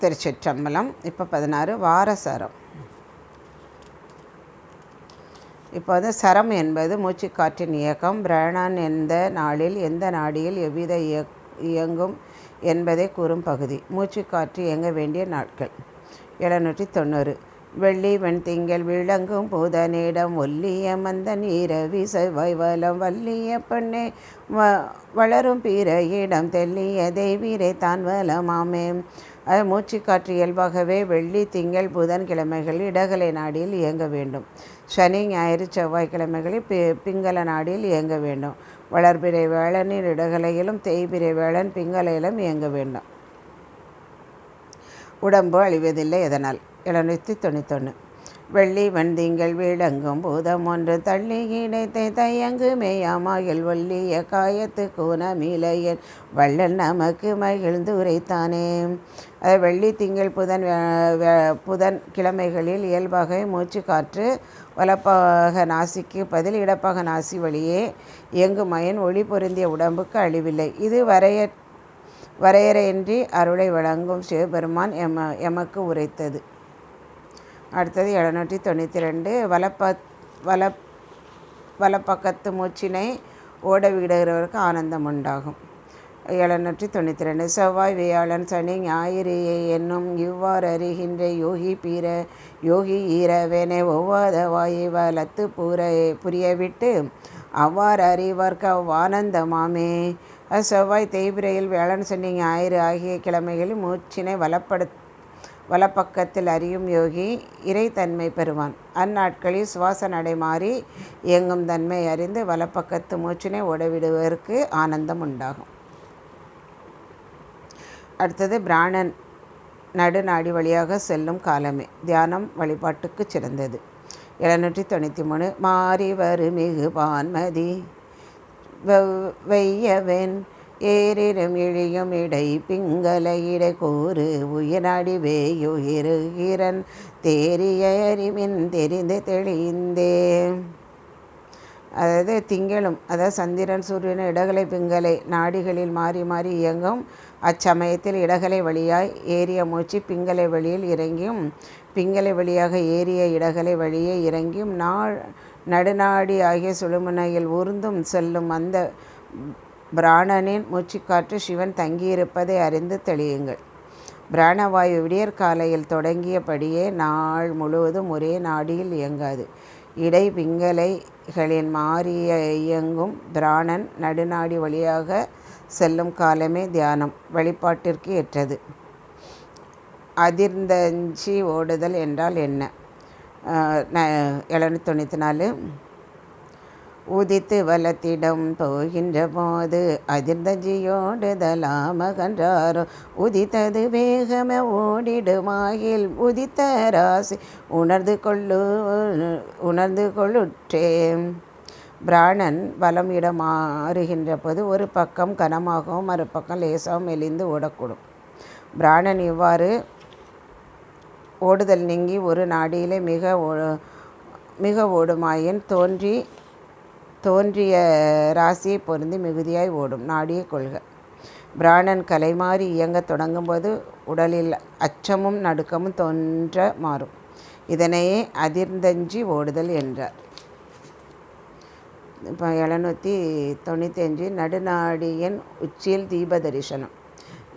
திருச்சிற்றம்பலம். இப்போ பதினாறு வாரசரம் இப்போ வந்து சரம் என்பது மூச்சுக்காற்றின் இயக்கம். பிராணன் எந்த நாளில் எந்த நாடியில் எவ்வித இயக் இயங்கும் என்பதை கூறும் பகுதி. மூச்சுக்காற்று இயங்க வேண்டிய நாட்கள். எழுநூற்றி தொண்ணூறு. வெள்ளி வெண்திங்கள் விளங்கும் புதனிடம் ஒல்லிய மந்தன் இரவி வைவலம் வலம் வல்லிய பெண்ணே வ வளரும் பிற இடம் தெல்லிய தெய்வீரை தான் வலமாமே அது மூச்சுக்காற்று இயல்பாகவே வெள்ளி திங்கள் புதன் கிழமைகள் இடகலை நாடியில் இயங்க வேண்டும். சனி ஞாயிறு செவ்வாய்க்கிழமைகளில் பி பிங்கல நாடியில் இயங்க வேண்டும். வளர்பிறை வேளனின் இடகலையிலும் தேய்பிறை வேளன் பிங்கலையிலும் இயங்க வேண்டும். உடம்பு அழிவதில்லை இதனால் எழுநூற்றி தொண்ணூத்தொன்று வெள்ளி வந்திங்கள் விளங்கும் பூதம் ஒன்று தள்ளி இணைத்தை தையங்கு மேயாமாயில் வள்ளிய காயத்து கூனமிலையன் வள்ளல் நமக்கு மகிழ்ந்து உரைத்தானே அது வெள்ளி திங்கள் புதன் புதன் கிழமைகளில் இயல்பாக மூச்சு காற்று வலப்பாக நாசிக்கு பதில் இடப்பாக நாசி வழியே இயங்கும் மயன் ஒளி பொருந்திய உடம்புக்கு அழிவில்லை. இது வரைய வரையறையின்றி அருளை வழங்கும் சிவபெருமான் எம எமக்கு உரைத்தது. அடுத்தது எழுநூற்றி தொண்ணூற்றி ரெண்டு. வலப்ப வல வலப்பக்கத்து மூச்சினை ஓட விடுகிறவருக்கு ஆனந்தம் உண்டாகும். எழுநூற்றி தொண்ணூற்றி ரெண்டு. செவ்வாய் வியாழன் சனி ஞாயிறு என்னும் இவ்வாறு அறிகின்ற யோகி பீர யோகி ஈரவேனை ஒவ்வாத வாயை லத்து பூர புரியவிட்டு அவ்வாறு அறிவார்க்கு அவ்வானந்தமாமே செவ்வாய் தேய்பிரையில் வேளன் சனி ஞாயிறு ஆகிய கிழமைகளில் மூச்சினை வளப்படுத்த வலப்பக்கத்தில் அறியும் யோகி இறைத்தன்மை பெறுவான். அந்நாட்களில் சுவாச நடை மாறி இயங்கும் தன்மை அறிந்து வலப்பக்கத்து மூச்சினை ஓடவிடுவதற்கு ஆனந்தம் உண்டாகும். அடுத்தது பிராணன் நடுநாடி வழியாக செல்லும் காலமே. தியானம் வழிபாட்டுக்கு சிறந்தது. எழுநூற்றி தொண்ணூற்றி மூணு மாறி வருமிகு பான்மதி வெய்யவன் ஏறிடும் இழியும் இடை பிங்கல இடை கூறு உயிராடி வேயுயிருகிறன் தேரிய அறிவின் தெரிந்து தெளிந்தே. அதாவது திங்களும் அதாவது சந்திரன் சூரியன் இடகலை பிங்கலை நாடிகளில் மாறி மாறி இயங்கும். அச்சமயத்தில் இடகலை வழியாய் ஏறிய மூச்சு பிங்கலை வழியில் இறங்கியும் பிங்கலை வழியாக ஏறிய இடகலை வழியே இறங்கியும். நாள் நடுநாடி ஆகிய சுழுமுனையில் ஊர்ந்தும் செல்லும் அந்த பிராணனின் மூச்சுக்காற்று சிவன் தங்கியிருப்பதை அறிந்து தெளியுங்கள். பிராணவாயு விடியற்காலையில் தொடங்கியபடியே நாள் முழுவதும் ஒரே நாடியில் இயங்காது. இடை பிங்கலைகளின் மாறிய இயங்கும் பிராணன் நடுநாடி வழியாக செல்லும் காலமே தியானம் வழிபாட்டிற்கு ஏற்றது. அதிர்ந்தஞ்சி ஓடுதல் என்றால் என்ன? எழுநூற்றி தொண்ணூற்றி நாலு. உதித்து வலத்திடம் போகின்ற போது அதிர்ந்தஞ்சியோடுதலாமகன்றாரோ உதித்தது வேகம ஓடிடுமாயில் உதித்த ராசி உணர்ந்து கொள்ளு உணர்ந்து கொள்ளுற்றே. பிராணன் வலம் இடம் மாறுகின்ற போது ஒரு பக்கம் கனமாகவும் மறுபக்கம் லேசாகவும் மெலிந்து ஓடக்கூடும். பிராணன் இவ்வாறு ஓடுதல் நீங்கி ஒரு நாடியிலே மிக மிக ஓடுமாயின் தோன்றி தோன்றிய ராசியை பொருந்தி மிகுதியாய் ஓடும். நாடிய கொள்க. பிராணன் கலைமாறி இயங்கத் தொடங்கும்போது உடலில் அச்சமும் நடுக்கமும் தோன்ற மாறும். இதனையே அதிர்ந்தஞ்சி ஓடுதல் என்றார். இப்போ எழுநூற்றி தொண்ணூற்றி அஞ்சு நடுநாடியின் உச்சியில் தீப தரிசனம்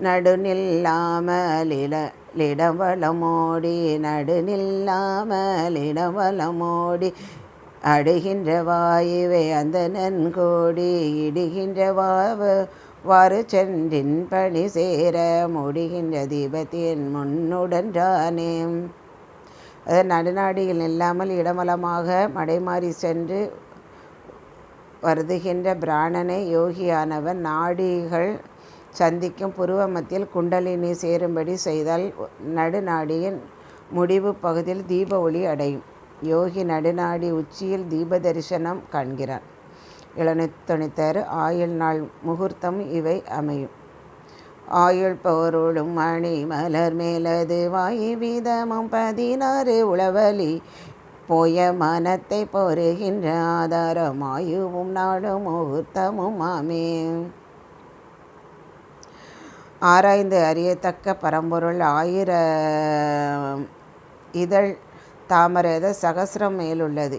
நடுநில்லாமலிட லிடவளமோடி நடுநில்லாமலிடவளமோடி அடுகின்ற வாயுவை அந்த நன்கோடி இடுகின்ற வாவு வாறு சென்றின் பணி சேர முடிகின்ற தீபத்தின் முன்னுடன்றானே அதன் நடுநாடியில் இல்லாமல் இடமலமாக மடைமாறி சென்று வருதுகின்ற பிராணனை யோகியானவன் நாடிகள் சந்திக்கும் புருவ மத்தியில் குண்டலினி சேரும்படி செய்தால் நடுநாடியின் முடிவு பகுதியில் தீப ஒளி அடையும். யோகி நடுநாடி உச்சியில் தீப தரிசனம் காண்கிறான் எழுநூற்றி தொண்ணூத்தாறு ஆயுள் நாள் முகூர்த்தம் இவை அமையும். ஆயுள் போருளும் மணி மலர் மேலது வாயு வீதமும் பதினாறு உளவலி போய மனத்தை பொறுகின்ற ஆதாரமாயுவும் நாடும் முகூர்த்தமும் ஆமே. ஆராய்ந்து அறியத்தக்க பரம்பொருள் ஆயிர இதழ் தாமரேத சகசிரம் மேலுள்ளது.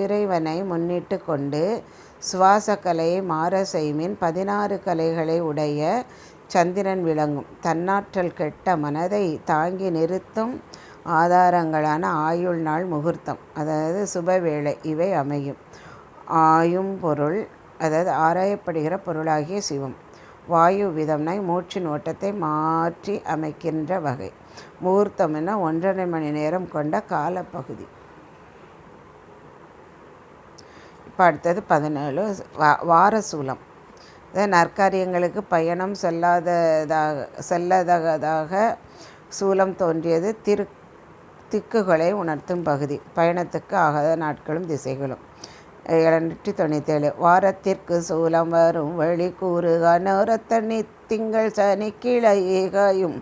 இறைவனை முன்னிட்டு கொண்டு சுவாச கலையை மாற செய்மின் பதினாறு கலைகளை உடைய சந்திரன் விளங்கும். தன்னாற்றல் கெட்ட மனதை தாங்கி நிறுத்தும் ஆதாரங்களான ஆயுள் நாள் முகூர்த்தம் அதாவது சுபவேளை இவை அமையும். ஆயும் பொருள் அதாவது ஆராயப்படுகிற பொருளாகிய சிவம். வாயு விதம்னாய் மூச்சின் ஓட்டத்தை மாற்றி அமைக்கின்ற வகை. முகூர்த்தம்னா ஒன்றரை மணி நேரம் கொண்ட காலப்பகுதி. இப்போ அடுத்தது பதினேழு. வா வாரசூலம் நற்காரியங்களுக்கு பயணம் செல்லாததாக செல்லதகதாக சூலம் தோன்றியது. திரு திக்குகளை உணர்த்தும் பகுதி. பயணத்துக்கு ஆகாத நாட்களும் திசைகளும். எழுநூற்றி தொண்ணூற்றேழு வாரத்திற்கு சூலம் வரும் வழி கூறுக. நோரத்தனி திங்கள் சனி கிளையும்